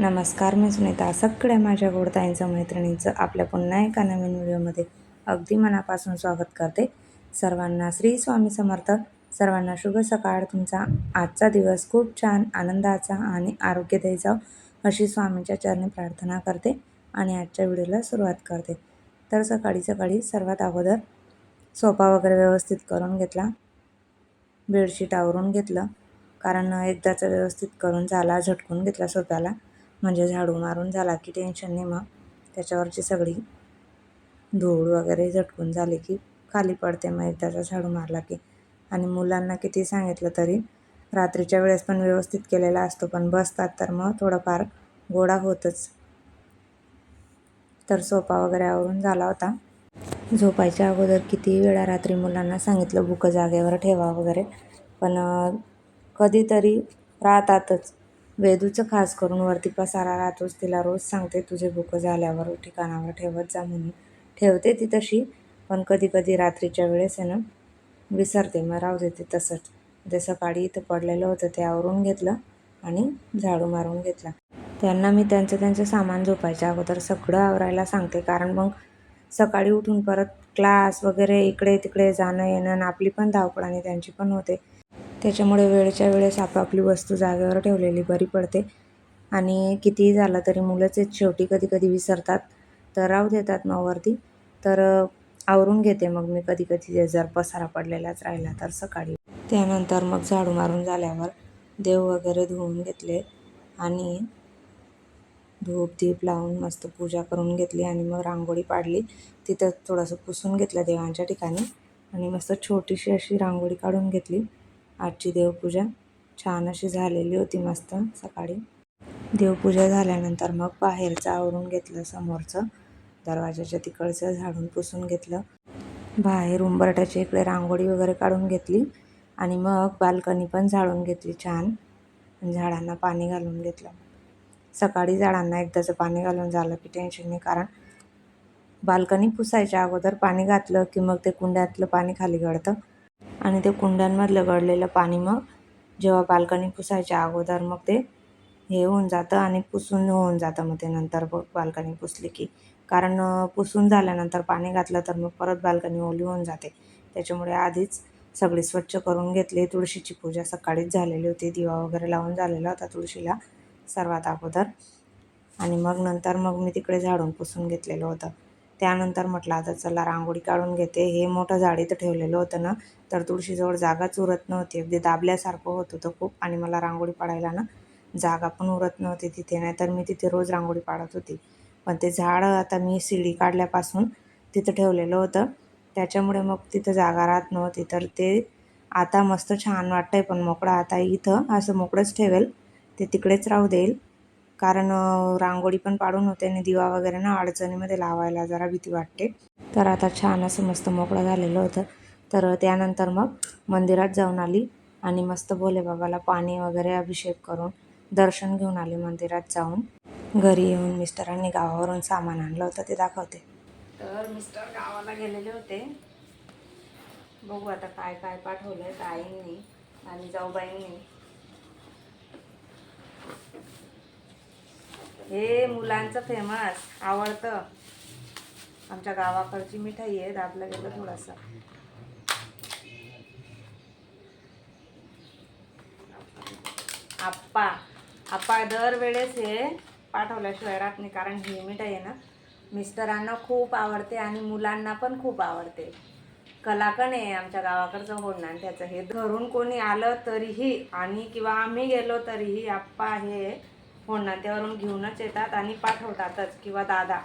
नमस्कार मी सुनीता. सगळ्या माझ्या गोडताईंचं मैत्रिणींचं आपल्या पुन्हा एका नवीन व्हिडिओमध्ये अगदी मनापासून स्वागत करते. सर्वांना श्री स्वामी समर्थ. सर्वांना शुभ सकाळ. तुमचा आजचा दिवस खूप छान आनंदाचा आणि आरोग्यदायी जाव अशी स्वामींच्या चरणी प्रार्थना करते आणि आजच्या व्हिडिओला सुरुवात करते. तर सकाळी सकाळी सर्वात अगोदर सोफा वगैरे व्यवस्थित करून घेतला. बेडशीट आवरून घेतलं. कारण एकदाचं व्यवस्थित करून झाला झटकून घेतला सोप्याला म्हणजे झाडू मारून झाला की टेन्शन नाही मग. त्याच्यावरची सगळी धूळ वगैरे झटकून झाली की खाली पडते मग एकदाचा झाडू मारला की. आणि मुलांना किती सांगितलं तरी रात्रीच्या वेळेस पण व्यवस्थित केलेला असतो पण बसतात तर मग थोडंफार गोडा होतच. तर सोपा वगैरे आवरून झाला होता. झोपायच्या अगोदर किती वेळा रात्री मुलांना सांगितलं बुकं जागेवर ठेवा वगैरे. पण कधीतरी राहतातच. वेदूचं खास करून वरती पसारा राहतोच तिला रोज सांगते तुझे बुकं झाल्यावर ठिकाणावर ठेवत जा म्हणून. ठेवते ती तशी पण कधी कधी रात्रीच्या वेळेस आहे ना विसरते. मग राहू देते तसंच. ते सकाळी इथं पडलेलं होतं ते आवरून घेतलं आणि झाडू मारून घेतला. त्यांना मी त्यांचं त्यांचं सामान झोपायच्या अगोदर सगळं आवरायला सांगते. कारण मग सकाळी उठून परत क्लास वगैरे इकडे तिकडे जाणं येणं आणि आपली पण धावपळ आणि त्यांची पण होते. त्याच्यामुळे वेळच्या वेळेस आपापली वस्तू जागेवर ठेवलेली बरी पडते. आणि कितीही झालं तरी मुलंच आहेत शेवटी कधी कधी विसरतात. तर राहू देतात मग वरती. तर आवरून घेते मग मी कधी कधी. जर पसारा पडलेलाच राहिला तर सकाळी. त्यानंतर मग झाडू मारून झाल्यावर देव वगैरे धुवून घेतले आणि धूप दीप लावून मस्त पूजा करून घेतली आणि मग रांगोळी पाडली. तिथं थोडंसं पुसून घेतलं देवांच्या ठिकाणी आणि मस्त छोटीशी अशी रांगोळी काढून घेतली. आजची देवपूजा छान अशी झालेली होती मस्त सकाळी. देवपूजा झाल्यानंतर मग बाहेरचं आवरून घेतलं समोरचं. दरवाजाच्या तिकडचं झाडून पुसून घेतलं. बाहेर उंबरट्याच्या इकडे रांगोळी वगैरे काढून घेतली आणि मग बाल्कनी पण झाडून घेतली छान. झाडांना पाणी घालून घेतलं. सकाळी झाडांना एकदाचं पाणी घालून झालं की टेन्शन नाही कारण बाल्कनी पुसायच्या अगोदर पाणी घातलं की मग ते कुंड्यातलं पाणी खाली गळतं. आणि ते कुंड्यांमधलं गळलेलं पाणी मग जेव्हा बाल्कनी पुसायच्या अगोदर मग ते हे होऊन जातं आणि पुसून होऊन जातं मग ते नंतर बघ बाल्कनी पुसली की. कारण पुसून झाल्यानंतर पाणी घातलं तर मग परत बाल्कनी ओली होऊन जाते. त्याच्यामुळे आधीच सगळी स्वच्छ करून घेतली. तुळशीची पूजा सकाळीच झालेली होती. दिवा वगैरे लावून झालेला होता तुळशीला सर्वात अगोदर. आणि मग नंतर मग मी तिकडे झाडून पुसून घेतलेलं होतं. त्यानंतर म्हटलं आता चला रांगोळी काढून घेते. हे मोठं झाड इथं ठेवलेलं होतं ना तर तुळशीजवळ जागाच उरत नव्हती. अगदी दाबल्यासारखं होत होतं खूप आणि मला रांगोळी पाडायला ना जागा पण उरत नव्हती तिथे नाही तर मी तिथे रोज रांगोळी पाडत होती. पण ते झाड आता मी शिडी काढल्यापासून तिथं ठेवलेलं होतं. त्याच्यामुळे मग तिथं जागा राहत नव्हती. तर ते आता मस्त छान वाटतंय पण मोकळं आता इथं असं मोकळंच ठेवेल. ते तिकडेच राहू देईल. कारण रांगोळी पण पाडून होते आणि दिवा वगैरे ना अडचणीमध्ये लावायला जरा भीती वाटते. तर आता छान असं मस्त मोकळं झालेलं होतं. तर त्यानंतर मग मंदिरात जाऊन आली आणि मस्त भोले बाबाला पाणी वगैरे अभिषेक करून दर्शन घेऊन आले मंदिरात जाऊन. घरी येऊन मिस्टरांनी गावावरून सामान आणलं होतं ते दाखवते. तर मिस्टर गावाला गेलेले होते. बघू आता काय काय पाठवलं आहे आईंनी आणि जाऊबाईंनी. हे मुलांचं फेमस आवडतं. आमच्या गावाकडची मिठाई आहे दाबलं गेलं थोडंसं. आप्पा आप्पा दरवेळेस हे पाठवल्याशिवाय राहत नाही कारण ही मिठाई आहे ना मिस्टरांना खूप आवडते आणि मुलांना पण खूप आवडते. कलाकण आहे आमच्या गावाकडचं होणार त्याचं हे. घरून कोणी आलं तरीही आणि किंवा आम्ही गेलो तरीही आप्पा हे होणार घेऊनच येतात आणि पाठवतातच किंवा दादा.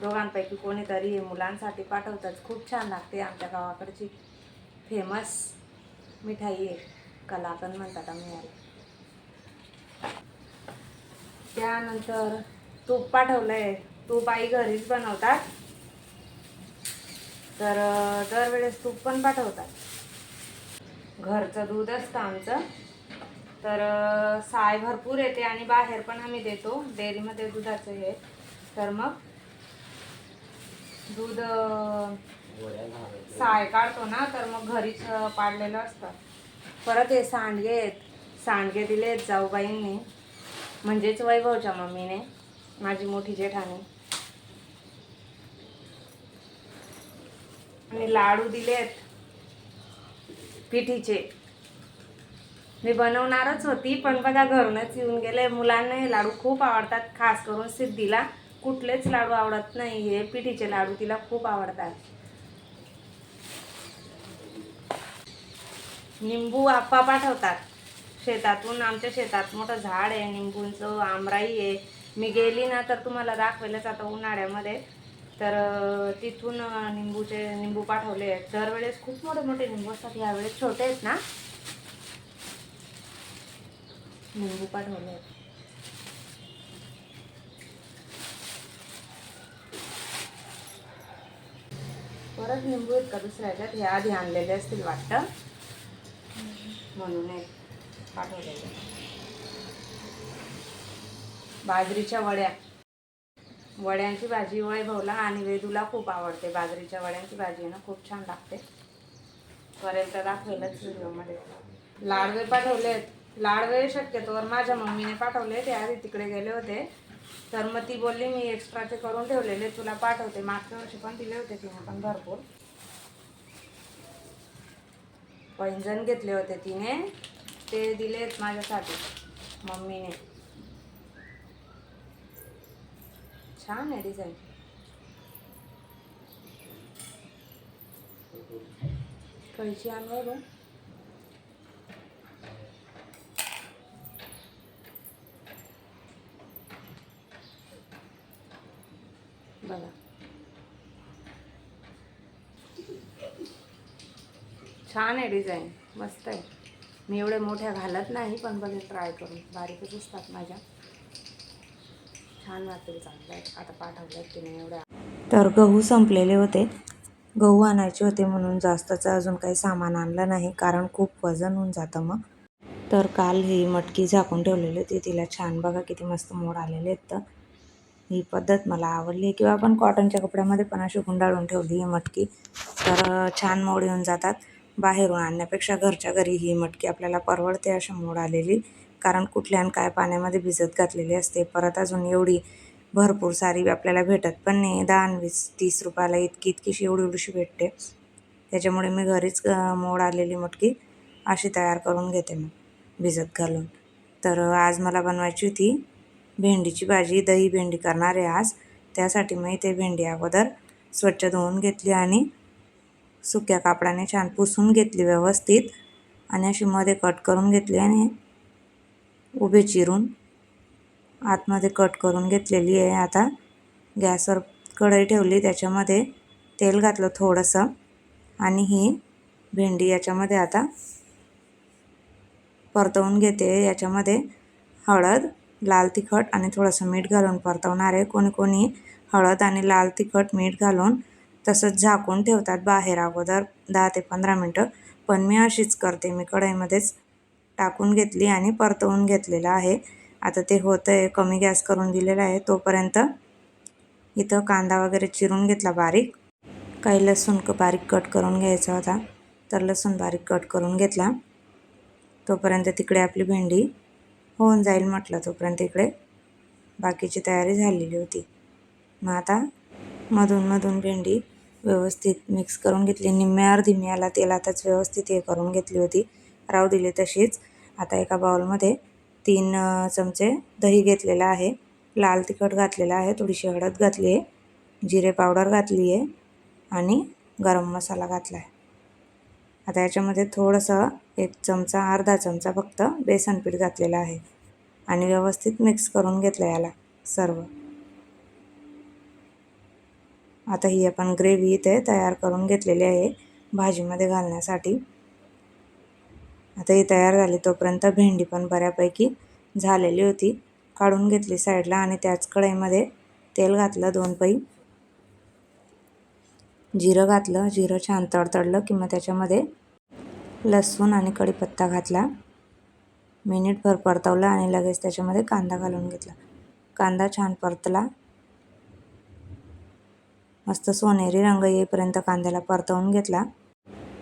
दोघांपैकी कोणीतरी मुलांसाठी पाठवतात खूप छान लागते आमच्या गावाकडची फेमस मिठाई आहे. कलाकंद म्हणतात आम्ही याला. त्यानंतर तूप पाठवलंय. तूप आई घरीच बनवतात. तर दरवेळेस तूप पण पाठवतात. घरचं दूध असतं आमचं. तर साय भरपूर येते आणि बाहेर पण आम्ही देतो. डेअरीमध्ये दुधाचं हे. तर मग दूध साय काढतो ना तर मग घरीच पाडलेलं असतं. परत हे सांडगे आहेत. सांडगे दिलेत जाऊबाईंनी. म्हणजेच वैभवच्या मम्मीने. माझी मोठी जेठाणी आणि लाडू दिलेत पिठीचे. मी बनवणारच होती पण बघा घरूनच येऊन गेले. मुलांना हे लाडू खूप आवडतात खास करून सिद्धीला. कुठलेच लाडू आवडत नाही हे पिठीचे लाडू तिला खूप आवडतात. निंबू आप्पा पाठवतात शेतातून. आमच्या शेतात मोठं झाड आहे निंबूंचं आमराई आहे. मी गेली ना तर तुम्हाला दाखवेलच आता उन्हाळ्यामध्ये. तर तिथून निंबूचे निंबू पाठवले आहेत. दरवेळेस खूप मोठे मोठे निंबू असतात यावेळेस छोटे आहेत ना. निंबू पाठवले आहेत. परत निंबू आहेत का दुसऱ्या ह्याच्यात हे आधी आणलेले असतील वाटतं. म्हणून एक पाठवलेले. बाजरीच्या वड्या. वड्यांची भाजी वैभवला आणि वेदूला खूप आवडते. बाजरीच्या वड्यांची भाजी ना खूप छान लागते. करेल तर दाखवेलच व्हिडिओमध्ये लाडवे पाठवलेत. लाडवे शक्यतोवर माझ्या मम्मीने पाठवले ते आधी तिकडे गेले होते. तर मग ती बोलली मी एक्स्ट्राचे करून ठेवलेले तुला पाठवते. मागच्या वर्षी पण दिले होते तिने पण भरपूर. पैंजण घेतले होते तिने. ते दिलेत माझ्यासाठी मम्मीने. छान आहे डिझाईन कैची आणू बघा छान आहे डिझाईन मस्त आहे. मी एवढे मोठ्या घालत नाही पण बघे ट्राय करून. बारीकच असतात माझ्या. छान वाटतील चांगलं आहे. आता पाठवलं नाही एवढ्या. तर गहू संपलेले होते. गहू आणायचे होते म्हणून जास्तचं अजून काही सामान आणलं नाही कारण खूप वजन होऊन जातं मग. तर काल ही मटकी झाकून ठेवलेली होती. तिला छान बघा किती मस्त मोड आलेले आहेत तर. ही पद्धत मला आवडली किंवा आपण कॉटनच्या कपड्यामध्ये पण अशी गुंडाळून ठेवली ही मटकी. तर छान मोड येऊन जातात. बाहेरून आणण्यापेक्षा घरच्या घरी ही मटकी आपल्याला परवडते अशी मोड आलेली. कारण कुठल्या आणि काय पाण्यामध्ये भिजत घातलेली असते. परत अजून एवढी भरपूर सारी आपल्याला भेटत पण नाही. दहा वीस तीस रुपयाला इतकी इतकीशी एवढी एवढीशी भेटते. त्याच्यामुळे मी घरीच मोड आलेली मटकी अशी तयार करून घेते मग भिजत घालून. तर आज मला बनवायची होती भेंडीची भाजी दही भेंडी करणार आहे आज. त्यासाठी मी ते भेंडी अगोदर स्वच्छ धुवून घेतली आणि सुक्या कापडाने छान पुसून घेतली व्यवस्थित. आणि अशी मध्ये कट करून घेतली आणि उभे चिरून आतमध्ये कट करून घेतलेली आहे. आता गॅसवर कढई ठेवली त्याच्यामध्ये तेल घातलं थोडंसं आणि ही भेंडी याच्यामध्ये आता परतवून घेते. याच्यामध्ये हळद लाल तिखट आणि थोडंसं मीठ घालून परतवणार आहे. कोणी कोणी हळद आणि लाल तिखट मीठ घालून तसंच झाकून ठेवतात बाहेर अगोदर दहा ते पंधरा मिनटं. पण मी अशीच करते. मी कढईमध्येच टाकून घेतली आणि परतवून घेतलेलं आहे. आता ते होतं आहे कमी गॅस करून दिलेला आहे. तोपर्यंत इथं कांदा वगैरे चिरून घेतला बारीक. काही लसूण क बारीक कट करून घ्यायचा होता. तर लसूण बारीक कट करून घेतला. तोपर्यंत तिकडे आपली भेंडी होऊन जाईल म्हटलं तोपर्यंत इकडे. बाकीची तयारी झालेली होती. मग आता मधून मधून भेंडी व्यवस्थित मिक्स करून घेतली. निम्म्या अर्धी मी याला तेलातच व्यवस्थित हे करून घेतली होती. राहू दिली तशीच. आता एका बाउलमध्ये तीन चमचे दही घेतलेलं आहे. लाल तिखट घातलेलं आहे. थोडीशी हळद घातली आहे जिरे पावडर घातली आहे आणि गरम मसाला घातला आहे आता याच्यामध्ये थोडंसं एक चमचा अर्धा चमचा फक्त बेसन पीठ घातलेलं आहे. आणि व्यवस्थित मिक्स करून घेतलं याला सर्व. आता ही आपण ग्रेव्ही इथे तयार करून घेतलेली आहे भाजीमध्ये घालण्यासाठी. आता ही तयार झाली तोपर्यंत भेंडी पण बऱ्यापैकी झालेली होती. काढून घेतली साईडला आणि त्याच कढईमध्ये तेल घातलं दोन पै जिरं घातलं जिरं छान तडतडलं की मग त्याच्यामध्ये लसूण आणि कढीपत्ता घातला. मिनिटभर परतवलं आणि लगेच त्याच्यामध्ये कांदा घालून घेतला. कांदा छान परतला. मस्त सोनेरी रंग येईपर्यंत कांद्याला परतवून घेतला.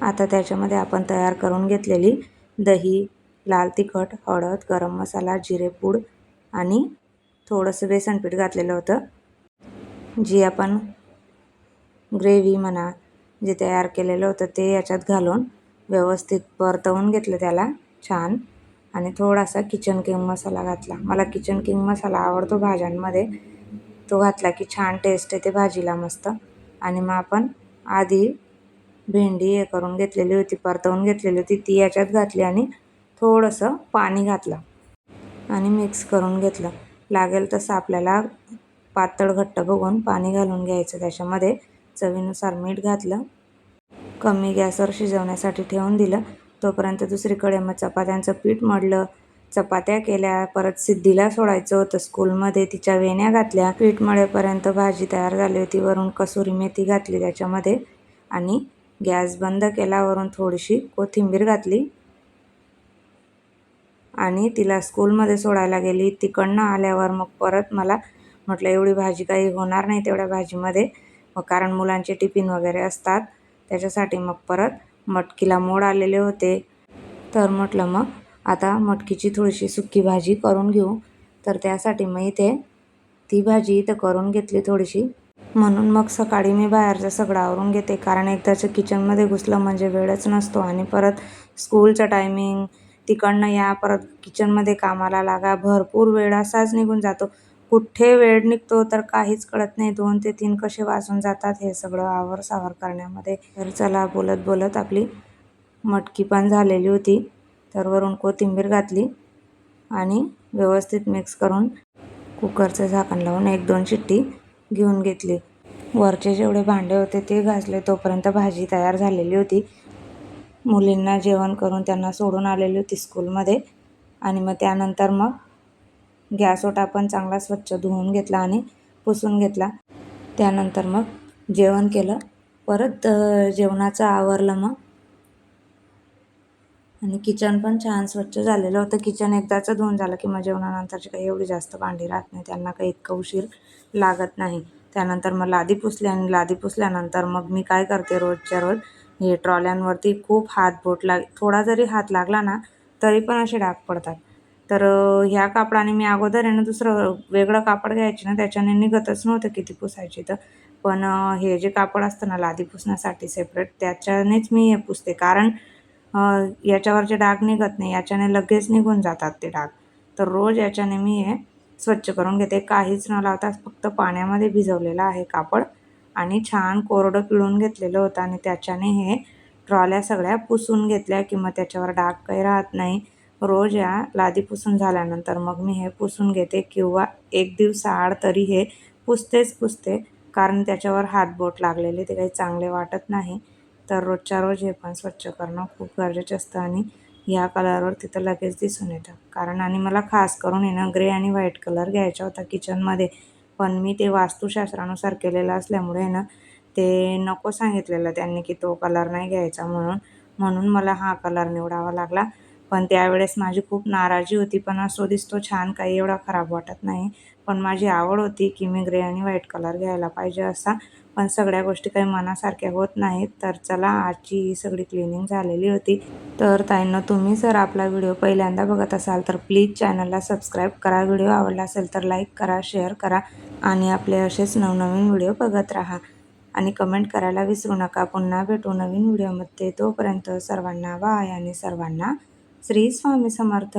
आता त्याच्यामध्ये आपण तयार करून घेतलेली दही लाल तिखट हळद गरम मसाला जिरेपूड आणि थोडंसं बेसनपीठ घातलेलं होतं. जी आपण ग्रेव्ही म्हणा जे तयार केलेलं होतं ते याच्यात घालून व्यवस्थित परतवून घेतलं त्याला छान. आणि थोडासा किचन किंग मसाला घातला. मला किचन किंग मसाला आवडतो भाज्यांमध्ये. तो घातला की छान टेस्ट येते भाजीला मस्त. आणि मग आपण आधी भेंडी हे करून घेतलेली होती परतवून घेतलेली होती ती याच्यात घातली आणि थोडंसं पाणी घातलं. आणि मिक्स करून घेतलं. लागेल तसं आपल्याला पातळ घट्ट बघून पाणी घालून घ्यायचं त्याच्यामध्ये. चवीनुसार मीठ घातलं कमी गॅसवर शिजवण्यासाठी ठेवून दिलं. तोपर्यंत दुसरीकडे मग चपात्यांचं पीठ मळलं. चपात्या केल्या परत सिद्धीला सोडायचं होतं. स्कूलमध्ये तिच्या वेण्या घातल्या. पीठ मळेपर्यंत भाजी तयार झाली होती. वरून कसुरी मेथी घातली त्याच्यामध्ये आणि गॅस बंद केला. वरून थोडीशी कोथिंबीर घातली आणि तिला स्कूलमध्ये सोडायला गेली. तिकडनं आल्यावर मग परत मला म्हटलं एवढी भाजी काही होणार नाही तेवढ्या भाजीमध्ये. मग कारण मुलांचे टिफिन वगैरे असतात त्याच्यासाठी मग परत मटकीला मोड आलेले होते. तर म्हटलं मग आता मटकीची थोडीशी सुकी भाजी करून घेऊ. तर त्यासाठी मग इथे ती भाजी इथं करून घेतली थोडीशी. म्हणून मग सकाळी मी बाहेरचं सगळं आवरून घेते. कारण एकदाचं किचनमध्ये घुसलं म्हणजे वेळच नसतो आणि परत स्कूलचं टायमिंग तिकडनं या परत किचनमध्ये कामाला लागा भरपूर वेळ असाच निघून जातो. कुठे वेळ निघतो तर काहीच कळत नाही. दोन ते तीन कसे वाजून जातात हे सगळं आवर सावर करण्यामध्ये. तर चला बोलत बोलत आपली मटकी पण झालेली होती. तर वरून कोथिंबीर घातली आणि व्यवस्थित मिक्स करून कुकरचं झाकण लावून एक दोन शिट्टी घेऊन घेतली. वरचे जेवढे भांडे होते ते घासले. तोपर्यंत भाजी तयार झालेली होती. मुलींना जेवण करून त्यांना सोडून आलेली होती स्कूलमध्ये आणि मग त्यानंतर मग गॅस ओटा पण चांगला स्वच्छ धुवून घेतला आणि पुसून घेतला. त्यानंतर मग जेवण केलं. परत जेवणाचं आवरलं मग. आणि किचन पण छान स्वच्छ झालेलं होतं. किचन एकदाचं धुवून झालं की मग जेवणानंतरची काही एवढी जास्त भांडी राहत नाही. त्यांना काही इतकं उशीर लागत नाही. त्यानंतर मग लादी पुसली आणि लादी पुसल्यानंतर मग मी काय करते रोजच्या रोज? हे ट्रॉल्यांवरती खूप हात बोट लाग थोडा जरी हात लागला ना तरी पण असे डाग पडतात. तर ह्या कापडाने मी अगोदर आहे ना दुसरं वेगळं कापड घ्यायचे ना त्याच्याने निघतच नव्हतं किती पुसायची तर. पण हे जे कापड असतं ना लादी पुसण्यासाठी सेपरेट त्याच्यानेच मी हे पुसते. कारण याच्यावरचे डाग निघत नाही याच्याने लगेच निघून जातात ते डाग. तर रोज याच्याने मी हे स्वच्छ करून घेते. काहीच न लावता फक्त पाण्यामध्ये भिजवलेलं आहे कापड आणि छान कोरडं पिळून घेतलेलं होतं आणि त्याच्याने हे ट्रॉल्या सगळ्या पुसून घेतल्या किंवा त्याच्यावर डाग काही राहत नाही. रोज या लादी पुसून झाल्यानंतर मग मी हे पुसून घेते किंवा एक दिवसाआड तरी हे पुसतेच पुसते कारण त्याच्यावर हातबोट लागलेले ते काही चांगले वाटत नाही. तर रोजच्या रोज हे पण स्वच्छ करणं खूप गरजेचं असतं आणि या कलरवर तिथं लगेच दिसून येतं. कारण आणि मला खास करून येणं ग्रे आणि व्हाईट कलर घ्यायचा होता किचनमध्ये पण मी ते वास्तुशास्त्रानुसार केलेलं असल्यामुळे ना ते नको सांगितलेलं त्यांनी की तो कलर नाही घ्यायचा म्हणून. म्हणून मला हा कलर निवडावा लागला. पण त्यावेळेस माझी खूप नाराजी होती. पण असो दिसतो छान काही एवढा खराब वाटत नाही. पण माझी आवड होती की मी ग्रे आणि व्हाईट कलर घ्यायला पाहिजे असा. पण सगळ्या गोष्टी काही मनासारख्या होत नाहीत. तर चला आजची ही सगळी क्लिनिंग झालेली होती. तर ताईंना तुम्ही जर आपला व्हिडिओ पहिल्यांदा बघत असाल तर प्लीज चॅनलला सबस्क्राईब करा. व्हिडिओ आवडला असेल तर लाईक करा शेअर करा आणि आपले असेच नवनवीन व्हिडिओ बघत राहा. आणि कमेंट करायला विसरू नका. पुन्हा भेटू नवीन व्हिडिओमध्ये. तोपर्यंत सर्वांना बाय आणि सर्वांना श्री स्वामी समर्थ.